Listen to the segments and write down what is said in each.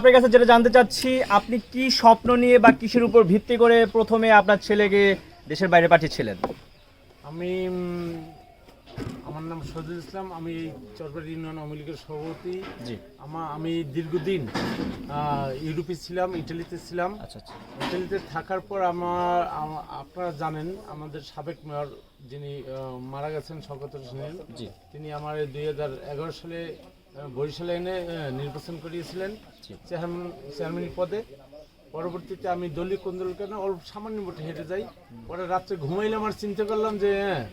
আপনার কাছে যেটা জানতে চাচ্ছি আপনি কি স্বপ্ন নিয়ে বা কিসের উপর ভিত্তি করে প্রথমে আপনার ছেলেকে দেশের বাইরে পাঠিয়েছিলেন? আমি আমার নাম সজুল ইসলাম আমি চরবাড়ি ইউনিয়ন আওয়ামী লীগের সভাপতি। জি। আমা আমি দীর্ঘদিন ইউরোপে ছিলাম ইটালিতে ছিলাম। আচ্ছা আচ্ছা। ইটালিতে থাকার পর আমার আপনারা জানেন আমাদের সাবেক মেয়র যিনি মারা গেছেন শওকত হোসেন। জি। তিনি আমার দুই হাজার এগারো সালে বরিশালে এনে নির্বাচন করিয়েছিলেন চেয়ারম্যান চেয়ারম্যান পদে। পরবর্তীতে আমি দলীয় কোন্দল কেন অল্প সামান্য ভোটে হেঁটে যাই। পরে রাত্রে ঘুমাইলে আমার চিন্তা করলাম যে হ্যাঁ,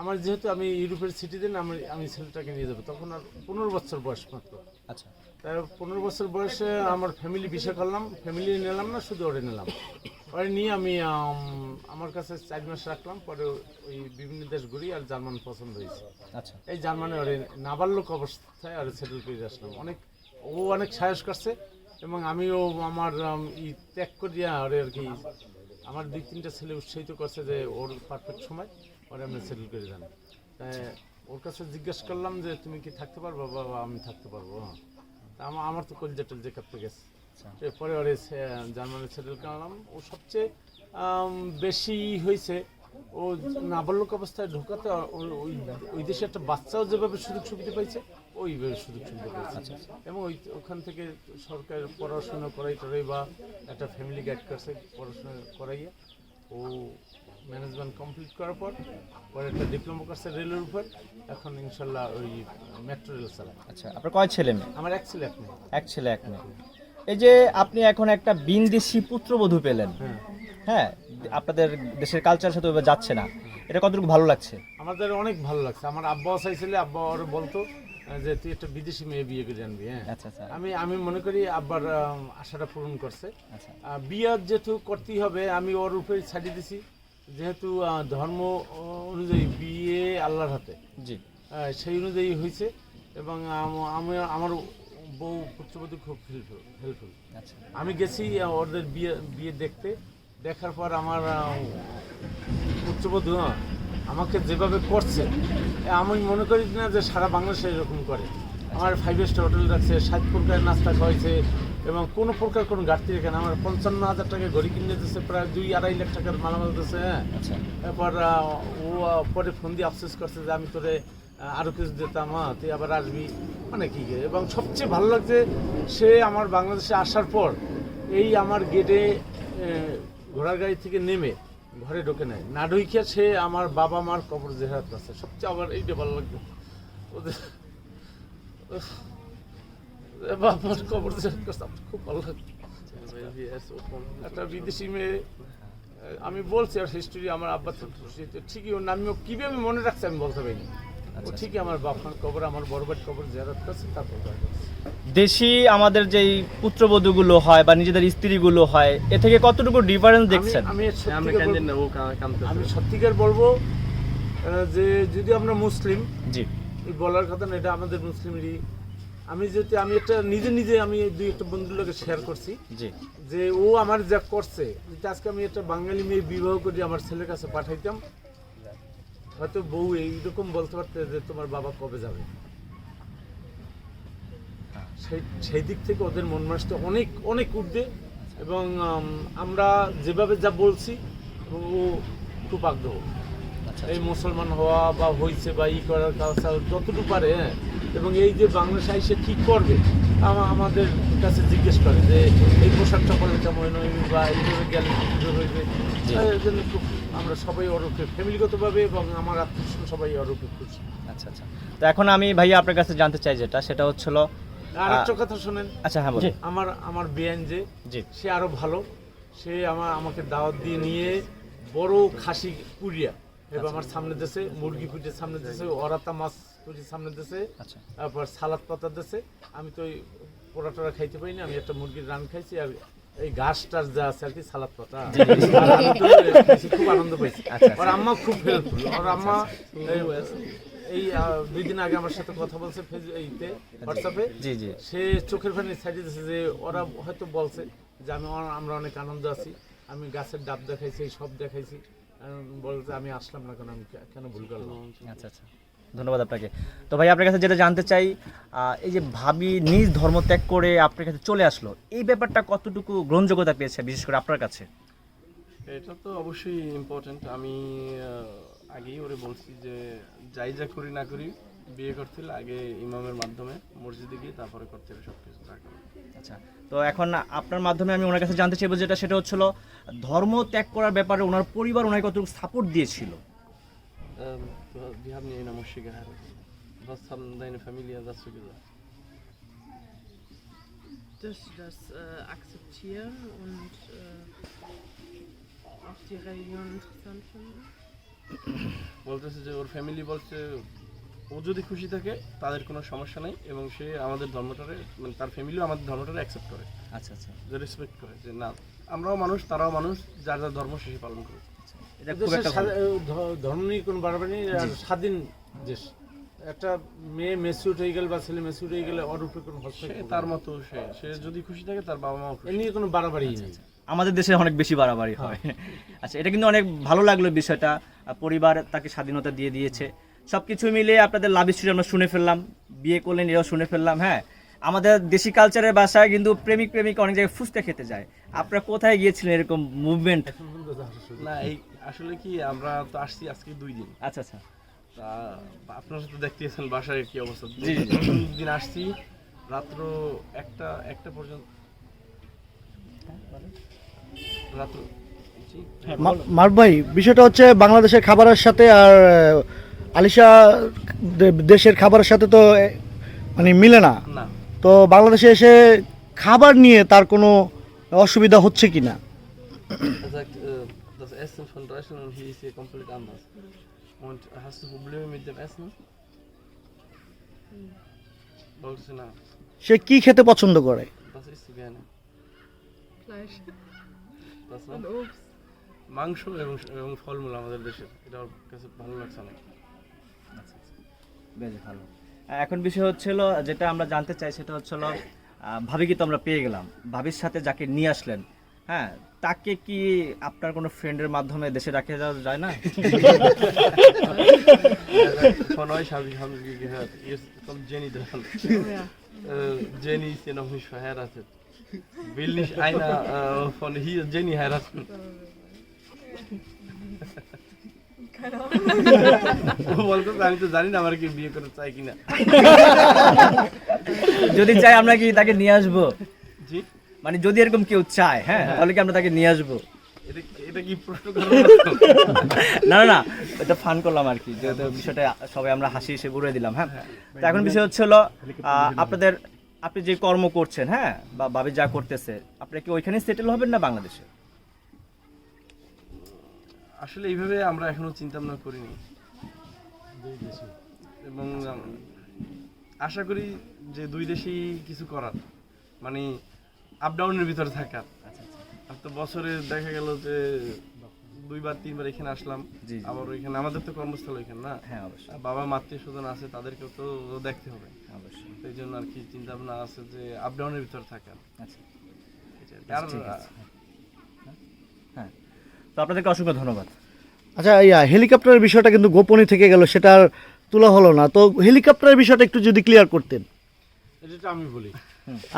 আমার যেহেতু আমি ইউরোপের সিটিজেন আমি আমি ছেলেটাকে নিয়ে যাব। তখন আর পনেরো বছর বয়স মাত্র। আচ্ছা। তাই পনেরো বছর বয়সে আমার ফ্যামিলি বিষয় করলাম। ফ্যামিলি নিলাম না শুধু ওরে নিলাম। ওরে নিয়ে আমি আমার কাছে চার মাস রাখলাম পরে ওই বিভিন্ন দেশ ঘুরি আর জার্মান পছন্দ হয়েছে। আচ্ছা। এই জার্মানে ওরে নাবালক অবস্থায় আর সেটেল করে আসলাম। অনেক ও অনেক সাহস করছে এবং আমিও আমার ই ত্যাগ করিয়া ওরে আর কি আমার দুই তিনটা ছেলে উৎসাহিত করছে যে ওর পারফেক্ট সময় ওরে আমি সেটেল করে যান তাই ওর কাছে জিজ্ঞেস করলাম যে তুমি কি থাকতে পারব? বা আমি থাকতে পারব। হ্যাঁ আমার তো কলজা টলজা কাঁপতে গেছে। আচ্ছা। এরপরে ওরে জার্মানি সেটেল করলাম ও সবচেয়ে বেশি হয়েছে। ও নাবালক অবস্থায় ঢোকাতে ওই ওই দেশে একটা বাচ্চাও যেভাবে সুযোগ সুবিধা পাইছে ওইভাবে সুযোগ সুবিধা পাইছে। এবং ওই ওখান থেকে সরকার পড়াশোনা করাই টরাই বা একটা ফ্যামিলি গাইড করছে পড়াশোনা করাইয়া। ও ম্যানেজমেন্ট কমপ্লিট করার পর পরে একটা ডিপ্লোমা করছে রেলের উপর। এখন ইনশাল্লাহ ওই মেট্রো রেল চালায়। আচ্ছা আপনার কয় ছেলে মেয়ে? আমার এক ছেলে এক মেয়ে। এক ছেলে এক মেয়ে। এই যে আপনি এখন একটা বিনদেশি পুত্রবধূ পেলেন। হ্যাঁ। হ্যাঁ আপনাদের দেশের কালচার সাথে ওইভাবে যাচ্ছে না। এটা কতটুকু ভালো লাগছে? আমাদের অনেক ভালো লাগছে। আমার আব্বাও চাইছিলে আব্বা ওর বলতো যে তুই একটা বিদেশি মেয়ে বিয়ে করে আনবি হ্যাঁ। আচ্ছা আচ্ছা। আমি আমি মনে করি আব্বার আশাটা পূরণ করছে। আচ্ছা। বিয়ে যেহেতু করতেই হবে আমি ওর উপরে ছাড়িয়ে দিছি। যেহেতু ধর্ম অনুযায়ী বিয়ে আল্লাহর হাতে। জি। সেই অনুযায়ী হয়েছে এবং আম- আমার বউ পুত্রবধূ খুব হেল্পফুল হেল্পফুল আচ্ছা। আমি গেছি ওদের বিয়ে বিয়ে দেখতে। দেখার পর আমার পুত্রবধূ আমাকে যেভাবে করছে আমি মনে করি না যে সারা বাংলাদেশে এরকম করে। আমার ফাইভ স্টার হোটেল রাখছে ষাট প্রকারের নাস্তা খাওয়াইছে এবং কোনো প্রকার কোনো ঘাটতি রেখে না আমার পঞ্চান্ন হাজার টাকা ঘড়ি কিনে দিচ্ছে প্রায় দুই আড়াই লাখ টাকার মালামাল দিচ্ছে হ্যাঁ। আচ্ছা। এরপর ও পরে ফোন দিয়ে আফসোস করছে যে আমি তোরে আরও কিছু দিতাম হ্যাঁ তুই আবার আসবি। মানে কি, এবং সবচেয়ে ভালো লাগছে সে আমার বাংলাদেশে আসার পর এই আমার গেটে ঘোড়ার গাড়ি থেকে নেমে ঘরে ঢোকে নেয়। না ঢুকিয়া সে আমার বাবা মার কবর জেহারাত আছে। সবচেয়ে আমার এইটা ভালো লাগছে। ওদের বাবার কবর জেহারাত করছে, আমার খুব ভালো লাগছে। একটা বিদেশি মেয়ে আমি বলছি আর হিস্টোরি আমার আব্বা ঠিকই, ওর নাম কীভাবে মনে রাখছে আমি বলতে পারিনি। ঠিকই আমার বাবার কবর আমার বড় কবর জেরাত করছে তারপর দেশি আমাদের যেই পুত্রবধূগুলো হয় বা নিজেদের স্ত্রীগুলো হয় এ থেকে কতটুকু ডিফারেন্স দেখছেন? আমি- আমি সত্যিকার বল- আমি সত্যিকার বলব যে যদি আমরা মুসলিম জি। বলার কথা না এটা আমাদের মুসলিমেরই। আমি যেহেতু আমি একটা নিজে নিজে আমি দুই একটা বন্ধুর লোকে শেয়ার করছি জি। যে ও আমার যা করছে আজকে আমি একটা বাঙালি মেয়ে বিবাহ করে আমার ছেলের কাছে পাঠাইতাম হয়তো বউ এইরকম বলতে পারতে যে তোমার বাবা কবে যাবে? সেই সেই দিক থেকে ওদের মন মানসটা অনেক অনেক উঠবে এবং আমরা যেভাবে যা বলছি ও খুব আগ্রহ। আচ্ছা এই মুসলমান হওয়া বা হয়েছে বা ই করার কাজ যতটুকু পারে হ্যাঁ। এবং এই যে বাংলাদেশে এসে কী করবে আমা- আমাদের কাছে জিজ্ঞেস করে যে এই পোশাকটা পরলে কেমন হইবে বা এইভাবে গেলে কি সুন্দর হইবে খুব আমরা সবাই ওরূপে ফ্যামিলিগতভাবে এবং আমার আত্মীয় সবাই ওরূপে খুশি। আচ্ছা আচ্ছা। তো এখন আমি ভাইয়া আপনার কাছে জানতে চাই যেটা সেটা হচ্ছিল আর একটা কথা শোনেন। আচ্ছা হ্যাঁ বলুন। আমার আমার বেআইন যে জি। সে আরও ভালো। সে আমার আমাকে দাওয়াত দিয়ে নিয়ে বড় খাসি পুরিয়া এবার আমার সামনে দেশে মুরগি কুটির সামনে দেশে অরাতা মাছ কুটির সামনে দেশে আচ্ছা। তারপর সালাদ পাতা দেশে আমি তো ওই পোড়া টোড়া খাইতে পারিনি আমি একটা মুরগির রান খাইছি আর এই ঘাস টাস যা আছে আর কি সালাদ পাতা। খুব আনন্দ পাইছি। আচ্ছা, আর আম্মা খুব হেল্পফুল আর আম্মা এই- দুই দিন আগে আমার সাথে কথা বলছে এইতে হোয়াটসঅ্যাপে জি জি। সে চোখের পানি ছাড়িয়ে দিয়েছে যে ওরা হয়তো বলছে যে আমি আমরা অনেক আনন্দ আছি। আমি গাছের ডাব দেখাইছি এই সব দেখাইছি। বলতে আমি আসলাম না কেন আমি কেন ভুল করলাম? আচ্ছা আচ্ছা। ধন্যবাদ আপনাকে। তো ভাই আপনার কাছে যেটা জানতে চাই এই যে ভাবি নিজ ধর্ম ত্যাগ করে আপনার কাছে চলে আসলো এই ব্যাপারটা কতটুকু গ্রহণযোগ্যতা পেয়েছে বিশেষ করে আপনার কাছে? এটা তো অবশ্যই ইম্পর্টেন্ট আমি আগেই ওরে বলছি যে যাই যা করি না করি বিয়ে করতে হলে আগে ইমামের মাধ্যমে মসজিদে গিয়ে তারপরে করতে হবে সব কিছু আচ্ছা তো এখন আপনার মাধ্যমে আমি ওনার কাছে জানতে চাইব যেটা সেটা হচ্ছিল ধর্ম ত্যাগ করার ব্যাপারে ওনার পরিবার ওনাকে কতটুকু সাপোর্ট দিয়েছিল? Ähm, du- Wir Was haben deine Familie dazu gesagt? dass sie das äh, akzeptieren und äh, auch die Religion interessant finden. বলতেছে যে ওর ফ্যামিলি বলছে ও যদি খুশি থাকে তাদের কোনো সমস্যা নেই এবং সে আমাদের ধর্মটারে মানে তার ফ্যামিলিও আমাদের ধর্মটারে অ্যাকসেপ্ট করে আচ্ছা আচ্ছা যে রেসপেক্ট করে যে না আমরাও মানুষ তারাও মানুষ যার যার ধর্ম সে পালন করে এটা খুব দেশের একটা ভালো। স্বাধী- এ, ধ- ধর্ম নিয়ে কোনো বাড়াবাড়ি নেই আর স্বাধীন দেশ একটা মেয়ে মেসিউট হয়ে গেলে বা ছেলে মেসিউট হয়ে গেলে ওর উপরে কোনো হস্তক্ষেপ তার মতো সে সে যদি খুশি থাকে তার বাবা মাও এ নিয়ে কোনো বাড়াবাড়ি নেই। আমাদের দেশে অনেক বেশি বাড়াবাড়ি হয়। আচ্ছা এটা কিন্তু অনেক ভালো লাগল বিষয়টা। পরিবার তাকে স্বাধীনতা দিয়ে দিয়েছে। সব কিছু মিলে আপনাদের লাভ স্টোরি আমরা শুনে ফেললাম। বিয়ে করলেন এরাও শুনে ফেললাম হ্যাঁ। আমাদের দেশি কালচারের বাসায় কিন্তু প্রেমিক প্রেমিক অনেক জায়গায় ফুসতে খেতে যায়। আপনারা কোথায় গিয়েছিলেন এরকম মুভমেন্ট। না এই আসলে কি আমরা তো আসছি আজকে দুই দিন। আচ্ছা আচ্ছা। আপনারা তো দেখতেছেন বাসায় কি অবস্থা। দিন আসছি রাত্র একটা একটা পর্যন্ত রাত্র জি মা- মারুফ ভাই বিষয়টা হচ্ছে বাংলাদেশের খাবারের সাথে আর আলিশা দেশের খাবারের সাথে তো মানে মিলে না। না। তো বাংলাদেশে এসে খাবার নিয়ে তার কোনো অসুবিধা হচ্ছে কি না und hast du Probleme mit dem Essen? Bogst du nach? সে কি খেতে পছন্দ করে Was isst du gerne? Fleisch Was und noch? Obst. মাংস এবং এবং ফলমূল আমাদের দেশের এটা ওর কাছে ভালো লাগছে অনেক বেশ ভালো এখন বিষয় হচ্ছিল যেটা আমরা জানতে চাই সেটা হচ্ছিল আহ, ভাবিকে তো আমরা পেয়ে গেলাম ভাবির সাথে যাকে নিয়ে আসলেন হ্যাঁ তাকে কি আপনার কোনো ফ্রেন্ডের মাধ্যমে দেশে রাখে যাওয়া যায় না? হ্যাঁ, জেনি হ্যাঁ হি জেনি হ্যাঁ হায় আমি তো জানি আমার কি বিয়ে করতে চাই কিনা। যদি চাই আমরা কি তাকে নিয়ে আসব? মানে যদি এরকম কেউ চায় হ্যাঁ তাহলে কি আমরা তাকে নিয়ে আসব? এটা এটা কি প্রশ্ন না না এটা ফান করলাম আর কি যেহেতু বিষয়টা সবাই আমরা হাসি এসে ঘুরে দিলাম হ্যাঁ। তো এখন বিষয় হচ্ছে হলো আপনাদের আপনি যে কর্ম করছেন হ্যাঁ বা ভাবি যা করতেছে আপনি কি ওইখানে সেটেল হবেন না বাংলাদেশে? আসলে এইভাবে আমরা এখনও চিন্তা ভাবনা করিনি। এবং আশা করি যে দুই দেশেই কিছু করার। মানে আপ ডাউনের ভিতরে থাকার আচ্ছা আচ্ছা আর তো বছরে দেখা গেল যে দুইবার তিনবার এখানে আসলাম। আবার ওইখানে আমাদের তো কর্মস্থল ওইখানে না? হ্যাঁ অবশ্যই। আর বাবা আত্মীয় স্বজন আছে তাদেরকেও তো দেখতে হবে। অবশ্যই। সেই জন্য আর কি চিন্তা ভাবনা আছে যে আপ ডাউনের ভিতরে থাকার আচ্ছা। আছে। হ্যাঁ। তো আপনাদেরকে অসংখ্য ধন্যবাদ। আচ্ছা ইয়া হেলিকপ্টারের বিষয়টা কিন্তু গোপনই থেকে গেল সেটা আর তোলা হলো না। তো হেলিকপ্টারের বিষয়টা একটু যদি ক্লিয়ার করতেন। এটা আমি বলি।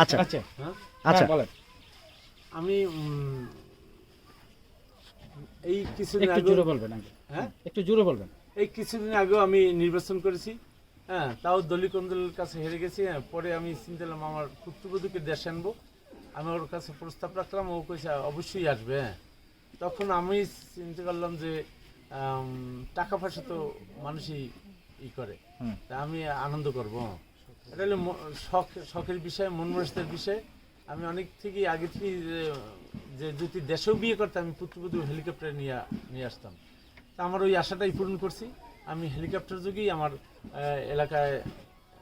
আচ্ছা। আচ্ছা। হ্যাঁ? আচ্ছা। আমি এই কিছুদিন একটু জোরে বলবেন আগে। হ্যাঁ? একটু জোরে বলবেন। এই কিছুদিন আগেও আমি নির্বাচন করেছি। হ্যাঁ তাও কাছে হেরে গেছি। হ্যাঁ পরে আমি চিন্তা করলাম আমার পুত্রবধূকে দেশে আনব। আমি ওর কাছে প্রস্তাব রাখলাম ও কইছে অবশ্যই আসবে। হ্যাঁ তখন আমি চিন্তা করলাম যে টাকা পয়সা তো মানুষই ই করে। তা আমি আনন্দ করব। হ্যাঁ। এটা হলো শখ শখের বিষয় মন বিষয়। আমি অনেক থেকে আগে থেকে যে- যদি দেশেও বিয়ে করতাম আমি পুত্রবধূ হেলিকপ্টারে নিয়ে নিয়ে আসতাম। তা আমার ওই আশাটাই পূরণ করছি। আমি হেলিকপ্টার যোগেই আমার এলাকায়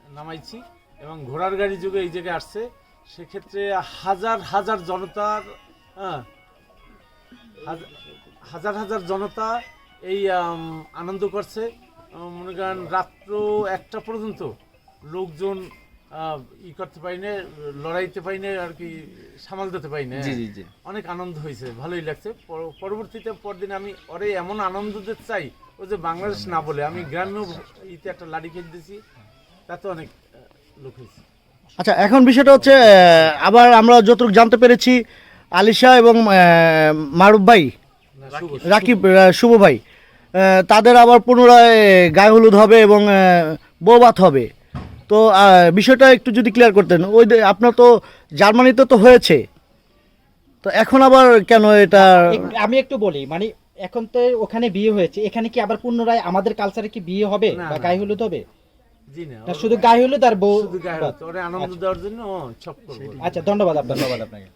নামাইছি এবং ঘোড়ার গাড়ি যোগে এই জায়গায় আসছে। সেক্ষেত্রে হাজার হাজার জনতার হ্যাঁ হাজার- হাজার জনতা এই আনন্দ করছে। মনে করেন রাত্র একটা পর্যন্ত লোকজন ই করতে পারি না লড়াইতে পারি না আর কি সামাল দিতে পারি না। জি জি জি। অনেক আনন্দ হয়েছে ভালোই লাগছে। পরবর্তীতে পরদিন আমি ওরে এমন আনন্দ দিতে চাই ও যে বাংলাদেশ না বলে আমি গ্রাম্য ইতে একটা লাড়ি দিয়েছি তাতে অনেক লোক হয়েছে। আচ্ছা এখন বিষয়টা হচ্ছে আবার আমরা যতটুকু জানতে পেরেছি আলিশা এবং মারুফ ভাই রাকিব। শুভ ভাই তাদের আবার পুনরায় গায়ে হলুদ হবে এবং বৌবাত হবে। তো বিষয়টা একটু যদি ক্লিয়ার করতেন। ওই আপনার তো জার্মানিতে তো হয়েছে। তো এখন আবার কেন এটা আমি একটু বলি মানে এখন তো ওখানে বিয়ে হয়েছে। এখানে কি আবার পুনরায় আমাদের কালচারে কি বিয়ে হবে বা গায়ে হলুদ হবে? জি না না শুধু গায়ে হলুদ আর বউ শুধু গায়ে হলুদ। ওরে আনন্দ দেওয়ার জন্য ও সব করব। আচ্ছা ধন্যবাদ ধন্যবাদ আপনাকে।